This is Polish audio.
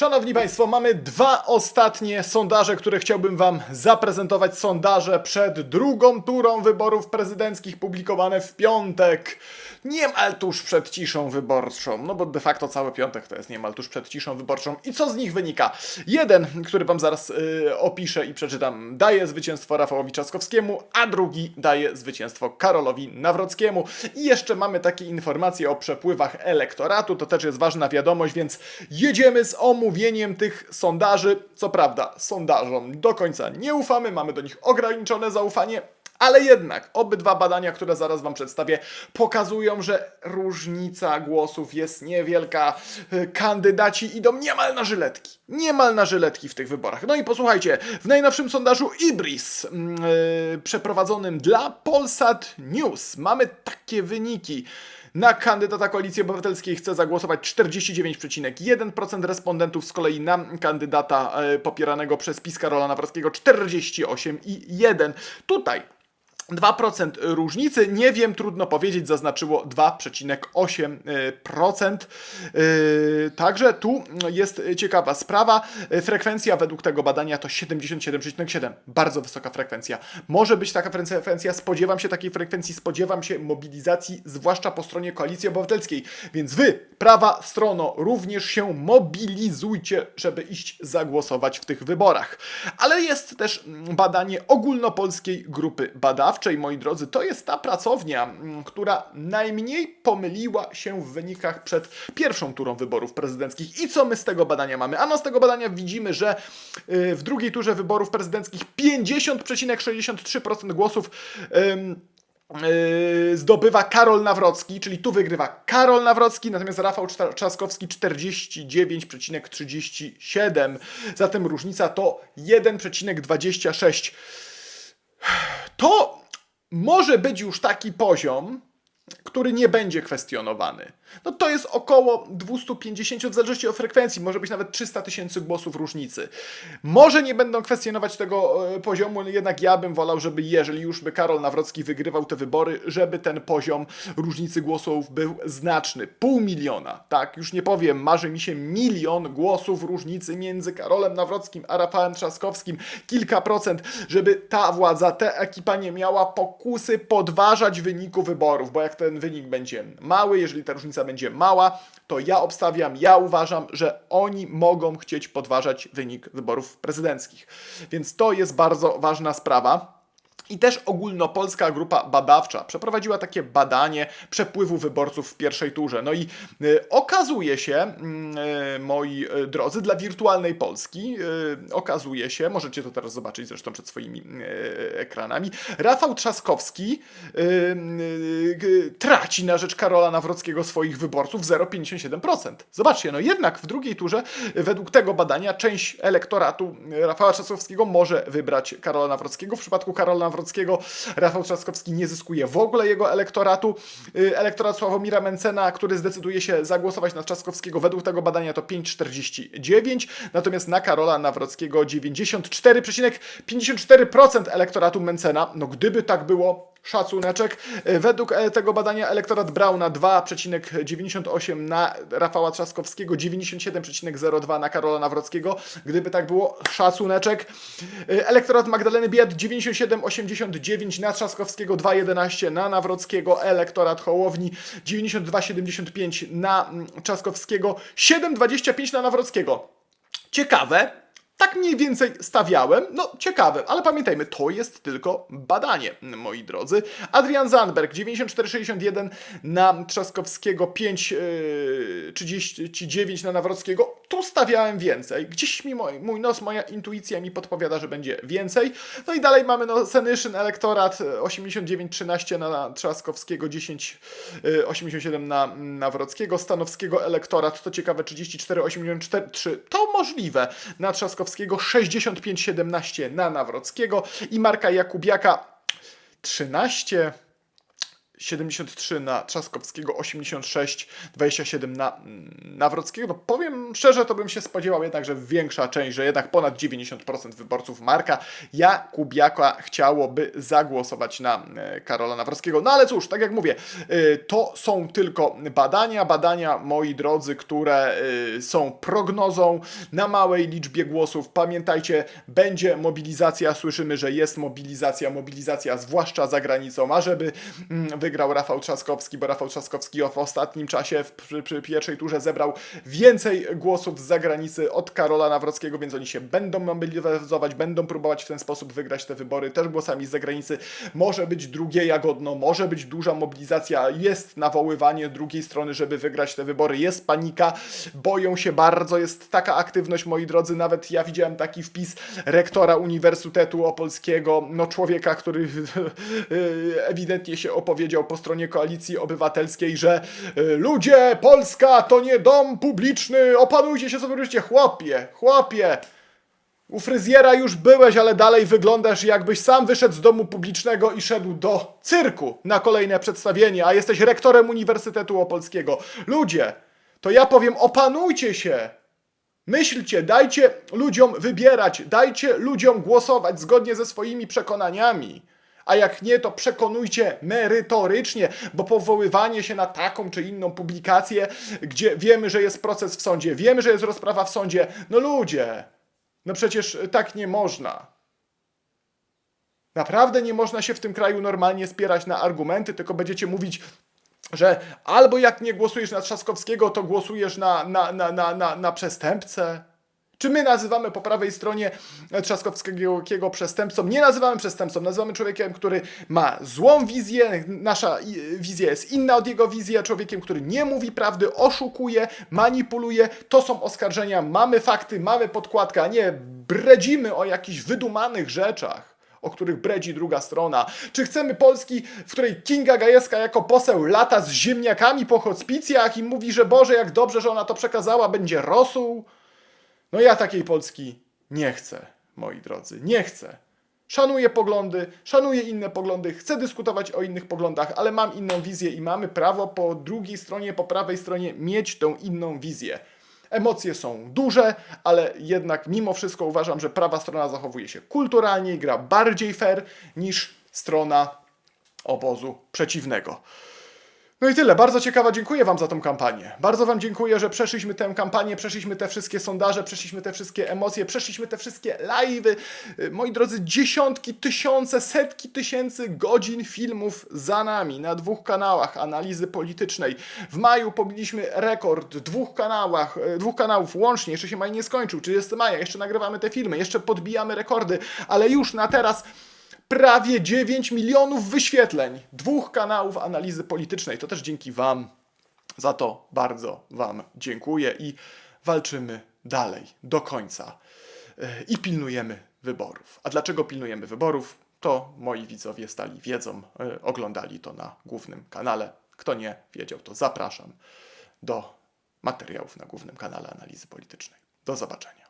Szanowni Państwo, mamy dwa ostatnie sondaże, które chciałbym Wam zaprezentować. Sondaże przed drugą turą wyborów prezydenckich publikowane w piątek. Niemal tuż przed ciszą wyborczą, no bo de facto cały piątek to jest niemal tuż przed ciszą wyborczą. I co z nich wynika? Jeden, który Wam zaraz y, opiszę i przeczytam, daje zwycięstwo Rafałowi Trzaskowskiemu, a drugi daje zwycięstwo Karolowi Nawrockiemu. I jeszcze mamy takie informacje o przepływach elektoratu, to też jest ważna wiadomość, więc jedziemy z omówieniem tych sondaży. Co prawda, sondażom do końca nie ufamy, mamy do nich ograniczone zaufanie. Ale jednak obydwa badania, które zaraz Wam przedstawię, pokazują, że różnica głosów jest niewielka. Kandydaci idą niemal na żyletki. Niemal na żyletki w tych wyborach. No i posłuchajcie, w najnowszym sondażu Ibris, mm, y, przeprowadzonym dla Polsat News, mamy takie wyniki. Na kandydata Koalicji Obywatelskiej chce zagłosować 49,1% respondentów, z kolei na kandydata e, popieranego przez PiS Karola Nawrockiego 48,1%. Tutaj 2% różnicy, nie wiem, trudno powiedzieć, zaznaczyło 2,8%. Yy, Także tu jest ciekawa sprawa. Frekwencja według tego badania to 77,7. Bardzo wysoka frekwencja. Może być taka frekwencja, spodziewam się takiej frekwencji, spodziewam się mobilizacji, zwłaszcza po stronie Koalicji Obywatelskiej. Więc wy, prawa strono, również się mobilizujcie, żeby iść zagłosować w tych wyborach. Ale jest też badanie ogólnopolskiej grupy badawczej, moi drodzy. To jest ta pracownia, mm, która najmniej pomyliła się w wynikach przed pierwszą turą wyborów prezydenckich. I co my z tego badania mamy? Ano z tego badania widzimy, że y, w drugiej turze wyborów prezydenckich 50,63% głosów Yy, zdobywa Karol Nawrocki, czyli tu wygrywa Karol Nawrocki, natomiast Rafał Trzaskowski 49,37. Zatem różnica to 1,26. To może być już taki poziom, który nie będzie kwestionowany. No to jest około 250, w zależności od frekwencji, może być nawet 300 tysięcy głosów różnicy. Może nie będą kwestionować tego e, poziomu, jednak ja bym wolał, żeby jeżeli już by Karol Nawrocki wygrywał te wybory, żeby ten poziom różnicy głosów był znaczny. Pół miliona, tak? Już nie powiem, marzy mi się milion głosów różnicy między Karolem Nawrockim a Rafałem Trzaskowskim. Kilka procent, żeby ta władza, ta ekipa nie miała pokusy podważać wyniku wyborów, bo jak ten wynik będzie mały, jeżeli ta różnica będzie mała, to ja obstawiam, ja uważam, że oni mogą chcieć podważać wynik wyborów prezydenckich. Więc to jest bardzo ważna sprawa. I też ogólnopolska grupa badawcza przeprowadziła takie badanie przepływu wyborców w pierwszej turze. No i y, okazuje się, mm, y, moi y, drodzy, dla wirtualnej Polski, okazuje się, możecie to teraz zobaczyć zresztą przed swoimi ekranami, Rafał Trzaskowski traci na rzecz Karola Nawrockiego swoich wyborców 0,57%. Zobaczcie, no jednak w drugiej turze, według tego badania, część elektoratu Rafała Trzaskowskiego może wybrać Karola Nawrockiego. W przypadku Karola Nawrockiego Rafał Trzaskowski nie zyskuje w ogóle jego elektoratu. Y, Elektorat Sławomira Mencena, który zdecyduje się zagłosować na Trzaskowskiego, według tego badania to 5,49, natomiast na Karola Nawrockiego 94,54% elektoratu Mencena. No gdyby tak było, szacuneczek. Y, Według e, tego badania elektorat Brauna 2,98 na Rafała Trzaskowskiego, 97,02 na Karola Nawrockiego. Gdyby tak było, szacuneczek. Y, Elektorat Magdaleny Biat 97,89 na Trzaskowskiego, 2,11 na Nawrockiego. Elektorat Hołowni 92,75 na mm, Trzaskowskiego, 7,25 na Nawrockiego. Ciekawe, tak mniej więcej stawiałem. No, ciekawe, ale pamiętajmy, to jest tylko badanie, moi drodzy. Adrian Zandberg, 94,61 na Trzaskowskiego, 5,39 na Nawrockiego. Tu stawiałem więcej. Gdzieś mi mój, mój nos, moja intuicja mi podpowiada, że będzie więcej. No i dalej mamy no, Senyszyn, elektorat, e, 89,13 na Trzaskowskiego, 10,87 na Nawrockiego. Stanowskiego elektorat, to ciekawe, 34,83. To możliwe. Na Trzaskowskiego 65,17 na Nawrockiego i Marka Jakubiaka 13 73 na Trzaskowskiego, 86, 27 na mm, Nawrockiego. No powiem szczerze, to bym się spodziewał jednak, że większa część, że jednak ponad 90% wyborców Marka Jakubiaka chciałoby zagłosować na e, Karola Nawrockiego. No ale cóż, tak jak mówię, e, to są tylko badania, badania, moi drodzy, które e, są prognozą na małej liczbie głosów. Pamiętajcie, będzie mobilizacja, słyszymy, że jest mobilizacja, mobilizacja zwłaszcza za granicą, a żeby mm, wygrał Rafał Trzaskowski, bo Rafał Trzaskowski w ostatnim czasie w, przy, przy pierwszej turze zebrał więcej głosów z zagranicy od Karola Nawrockiego, więc oni się będą mobilizować, będą próbować w ten sposób wygrać te wybory. Też głosami z zagranicy. Może być drugie Jagodno, może być duża mobilizacja, jest nawoływanie drugiej strony, żeby wygrać te wybory, jest panika, boją się bardzo, jest taka aktywność, moi drodzy, nawet ja widziałem taki wpis rektora Uniwersytetu Opolskiego, no człowieka, który ewidentnie się opowiedział po stronie Koalicji Obywatelskiej, że y, ludzie, Polska to nie dom publiczny, opanujcie się sobie wreszcie, chłopie, chłopie. U fryzjera już byłeś, ale dalej wyglądasz jakbyś sam wyszedł z domu publicznego i szedł do cyrku na kolejne przedstawienie, a jesteś rektorem Uniwersytetu Opolskiego. Ludzie, to ja powiem, opanujcie się. Myślcie, dajcie ludziom wybierać, dajcie ludziom głosować zgodnie ze swoimi przekonaniami. A jak nie, to przekonujcie merytorycznie, bo powoływanie się na taką czy inną publikację, gdzie wiemy, że jest proces w sądzie, wiemy, że jest rozprawa w sądzie, no ludzie, no przecież tak nie można. Naprawdę nie można się w tym kraju normalnie spierać na argumenty, tylko będziecie mówić, że albo jak nie głosujesz na Trzaskowskiego, to głosujesz na, na, na, na, na, na przestępcę. Czy my nazywamy po prawej stronie Trzaskowskiego przestępcą? Nie nazywamy przestępcą, nazywamy człowiekiem, który ma złą wizję, nasza i- wizja jest inna od jego wizji, a człowiekiem, który nie mówi prawdy, oszukuje, manipuluje. To są oskarżenia, mamy fakty, mamy podkładkę, a nie bredzimy o jakichś wydumanych rzeczach o których bredzi druga strona. Czy chcemy Polski, w której Kinga Gajewska jako poseł lata z ziemniakami po hospicjach i mówi, że Boże, jak dobrze, że ona to przekazała, będzie rosół? No ja takiej Polski nie chcę, moi drodzy, nie chcę. Szanuję poglądy, szanuję inne poglądy, chcę dyskutować o innych poglądach, ale mam inną wizję i mamy prawo po drugiej stronie, po prawej stronie mieć tą inną wizję. Emocje są duże, ale jednak mimo wszystko uważam, że prawa strona zachowuje się kulturalnie i gra bardziej fair niż strona obozu przeciwnego. No i tyle. Bardzo ciekawa. Dziękuję Wam za tą kampanię. Bardzo Wam dziękuję, że przeszliśmy tę kampanię, przeszliśmy te wszystkie sondaże, przeszliśmy te wszystkie emocje, przeszliśmy te wszystkie live'y. Y, Moi drodzy, dziesiątki, tysiące, setki tysięcy godzin filmów za nami na dwóch kanałach analizy politycznej. W maju pobiliśmy rekord dwóch kanałach, y, dwóch kanałów łącznie. Jeszcze się maj nie skończył. 30 maja. Jeszcze nagrywamy te filmy. Jeszcze podbijamy rekordy. Ale już na teraz prawie 9 milionów wyświetleń dwóch kanałów analizy politycznej. To też dzięki Wam. Za to bardzo Wam dziękuję i walczymy dalej, do końca. Yy, I pilnujemy wyborów. A dlaczego pilnujemy wyborów? To moi widzowie stali wiedzą, yy, oglądali to na głównym kanale. Kto nie wiedział, to zapraszam do materiałów na głównym kanale analizy politycznej. Do zobaczenia.